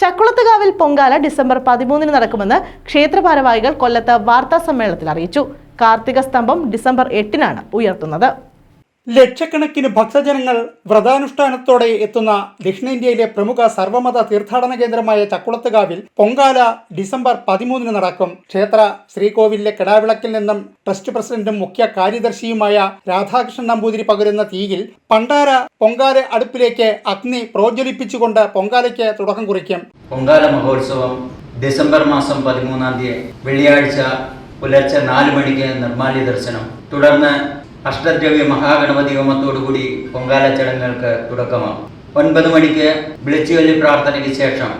ചക്കുളത്തുകാവിൽ Pongala December പതിമൂന്നിന് നടക്കുമെന്ന് ക്ഷേത്ര ഭാരവാഹികൾ കൊല്ലത്ത് വാർത്താ സമ്മേളനത്തിൽ അറിയിച്ചു. കാർത്തിക സ്തംഭം ഡിസംബർ എട്ടിനാണ് ഉയർത്തുന്നത്. ലക്ഷക്കണക്കിന് ഭക്തജനങ്ങൾ വ്രതാനുഷ്ഠാനത്തോടെ എത്തുന്ന ദക്ഷിണേന്ത്യയിലെ പ്രമുഖ സർവമത തീർത്ഥാടന കേന്ദ്രമായ ചക്കുളത്തുകാവിൽ പൊങ്കാല ഡിസംബർ പതിമൂന്നിന് നടക്കും. ക്ഷേത്ര ശ്രീകോവിലിലെ കിടാവിളക്കിൽ നിന്നും ട്രസ്റ്റ് പ്രസിഡന്റും മുഖ്യ കാര്യദർശിയുമായ രാധാകൃഷ്ണൻ നമ്പൂതിരി പകരുന്ന തീയിൽ പണ്ടാര പൊങ്കാല അടുപ്പിലേക്ക് അഗ്നി പ്രോജ്വലിപ്പിച്ചുകൊണ്ട് പൊങ്കാലയ്ക്ക് തുടക്കം കുറിക്കും. പൊങ്കാല മഹോത്സവം ഡിസംബർ മാസം പതിമൂന്നാം തീയതി വെള്ളിയാഴ്ച പുലർച്ചെ നാല് മണിക്ക് നിർമ്മാല്യ ദർശനം. തുടർന്ന് അഷ്ടദ്രവ്യ മഹാഗണപതി ഹോമത്തോടുകൂടി പൊങ്കാല ചടങ്ങുകൾക്ക് തുടക്കമാകും. ഒൻപത് മണിക്ക് വിളിച്ചുവല്ലി പ്രാർത്ഥനയ്ക്ക് ശേഷം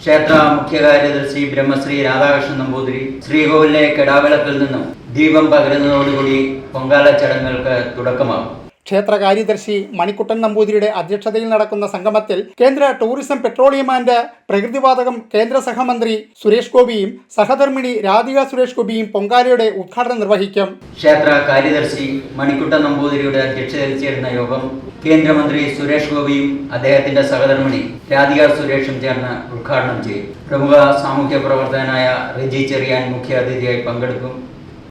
ക്ഷേത്ര മുഖ്യ കാര്യദർശി ബ്രഹ്മശ്രീ രാധാകൃഷ്ണൻ നമ്പൂതിരി ശ്രീകോവിലെ കെടാവിളക്കിൽ നിന്നും ദീപം പകരുന്നതോടുകൂടി പൊങ്കാല ചടങ്ങുകൾക്ക് തുടക്കമാകും. ക്ഷേത്ര കാര്യദർശി മണിക്കുട്ടൻ നമ്പൂതിരിയുടെ അധ്യക്ഷതയിൽ നടക്കുന്ന സംഗമത്തിൽ കേന്ദ്ര ടൂറിസം പെട്രോളിയം ആൻഡ് പ്രകൃതിവാതകം കേന്ദ്ര സഹമന്ത്രി സുരേഷ് ഗോപിയും സഹധർമ്മിണി രാധിക സുരേഷ് ഗോപിയും പൊങ്കാലയുടെ ഉദ്ഘാടനം നിർവഹിക്കും. ക്ഷേത്ര കാര്യദർശി മണിക്കുട്ടൻ നമ്പൂതിരിയുടെ അധ്യക്ഷതയിൽ ചേരുന്ന യോഗം കേന്ദ്രമന്ത്രി സുരേഷ് ഗോപിയും അദ്ദേഹത്തിന്റെ സഹധർമ്മിണി രാധിക സുരേഷും ചേർന്ന് ഉദ്ഘാടനം ചെയ്യും. പ്രമുഖ സാമൂഹ്യ പ്രവർത്തകനായ റിജി ചെറിയാൻ മുഖ്യാതിഥിയായി പങ്കെടുക്കും.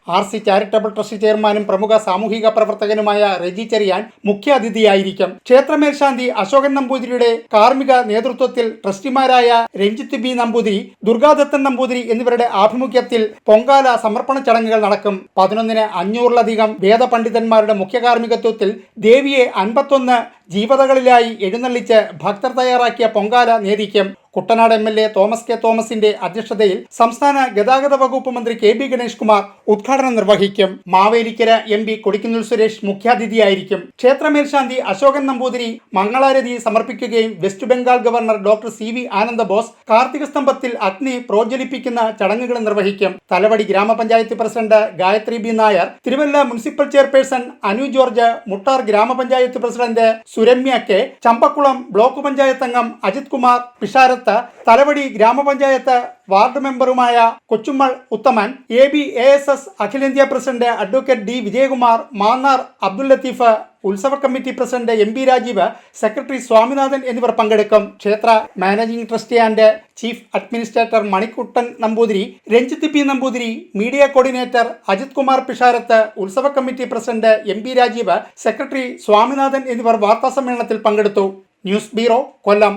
ആർ സി ചാരിറ്റബിൾ ട്രസ്റ്റ് ചെയർമാനും പ്രമുഖ സാമൂഹിക പ്രവർത്തകനുമായ റെജി ചെറിയാൻ മുഖ്യാതിഥിയായിരിക്കും. ക്ഷേത്രമേൽശാന്തി അശോകൻ നമ്പൂതിരിയുടെ കാർമ്മിക നേതൃത്വത്തിൽ ട്രസ്റ്റിമാരായ രഞ്ജിത്ത് ബി നമ്പൂതിരി ദുർഗാദത്തൻ നമ്പൂതിരി എന്നിവരുടെ ആഭിമുഖ്യത്തിൽ പൊങ്കാല സമർപ്പണ ചടങ്ങുകൾ നടക്കും. പതിനൊന്നിന് അഞ്ഞൂറിലധികം വേദപണ്ഡിതന്മാരുടെ മുഖ്യ കാർമ്മികത്വത്തിൽ ദേവിയെ അൻപത്തൊന്ന് ജീവതകളിലായി എഴുന്നള്ളിച്ച് ഭക്തർ തയ്യാറാക്കിയ Pongala നേദിക്കും Kuttanad M L A Thomas K തോമസിന്റെ അധ്യക്ഷതയിൽ സംസ്ഥാന ഗതാഗത വകുപ്പ് മന്ത്രി കെ ബി ഗണേഷ് കുമാർ ഉദ്ഘാടനം നിർവഹിക്കും. മാവേലിക്കര എം പി കൊടിക്കുന്നിൽ സുരേഷ് മുഖ്യാതിഥിയായിരിക്കും. ക്ഷേത്രമേൽശാന്തി അശോകൻ നമ്പൂതിരി മംഗളാരതി സമർപ്പിക്കുകയും West Bengal governor doctor C V Ananda Bose Karthika സ്തംഭത്തിൽ അഗ്നി പ്രോജ്വലിപ്പിക്കുന്ന ചടങ്ങുകൾ നിർവഹിക്കും. തലവടി ഗ്രാമപഞ്ചായത്ത് president Gayathri B Nair Thiruvalla municipal chairperson Anu George Muttar ഗ്രാമപഞ്ചായത്ത് president Suramya K Champakulam block panchayat അംഗം അജിത് കുമാർ പിഷാരത്ത് തലവടി ഗ്രാമപഞ്ചായത്ത് ward മെമ്പറുമായ Kochummal Uthaman A B A S S അഖിലേന്ത്യാ president advocate D Vijayakumar Mannar Abdul Latheef ഉത്സവ committee president M P Rajeev secretary Swaminathan എന്നിവർ പങ്കെടുക്കും. ക്ഷേത്ര managing trustee and chief administrator Manikuttan Namboothiri Ranjith P Namboothiri media coordinator Ajith Kumar Pisharath ഉത്സവ committee president M P Rajeev secretary Swaminathan എന്നിവർ വാർത്താ സമ്മേളനത്തിൽ പങ്കെടുത്തു. News bureau Kollam.